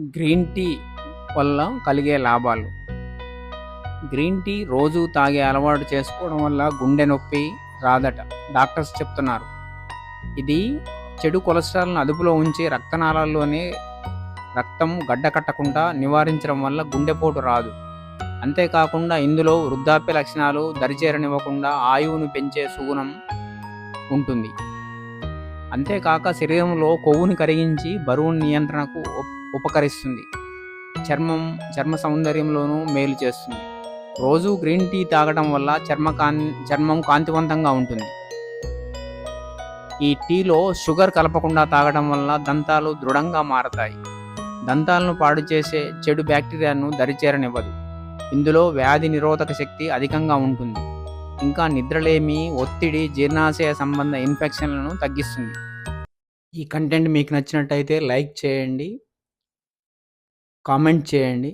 Green tea వల్ల కలిగే లాభాలు. గ్రీన్ టీ రోజు తాగే అలవాటు చేసుకోవడం వల్ల గుండె నొప్పి రాదట డాక్టర్స్ చెప్తున్నారు. ఇది చెడు కొలెస్ట్రాల్ను అదుపులో ఉంచి రక్తనాళాల్లోనే రక్తం గడ్డకట్టకుండా నివారించడం వల్ల గుండెపోటు రాదు. అంతేకాకుండా ఇందులో వృద్ధాప్య లక్షణాలు దరిచేరనివ్వకుండా ఆయువును పెంచే సుగుణం ఉంటుంది. అంతేకాక శరీరంలో కొవ్వుని కరిగించి బరువు నియంత్రణకు ఉపకరిస్తుంది. చర్మం చర్మ సౌందర్యంలోనూ మేలు చేస్తుంది. రోజు గ్రీన్ టీ తాగడం వల్ల చర్మ కాన్ చర్మం కాంతివంతంగా ఉంటుంది. ఈ టీలో షుగర్ కలపకుండా తాగడం వల్ల దంతాలు దృఢంగా మారతాయి. దంతాలను పాడు చేసే చెడు బ్యాక్టీరియాను దరిచేరనివ్వదు. ఇందులో వ్యాధి నిరోధక శక్తి అధికంగా ఉంటుంది. ఇంకా నిద్రలేమి ఒత్తిడి జీర్ణాశయ సంబంధ ఇన్ఫెక్షన్లను తగ్గిస్తుంది. ఈ కంటెంట్ మీకు నచ్చినట్టయితే లైక్ చేయండి. కామెంట్ చేయండి.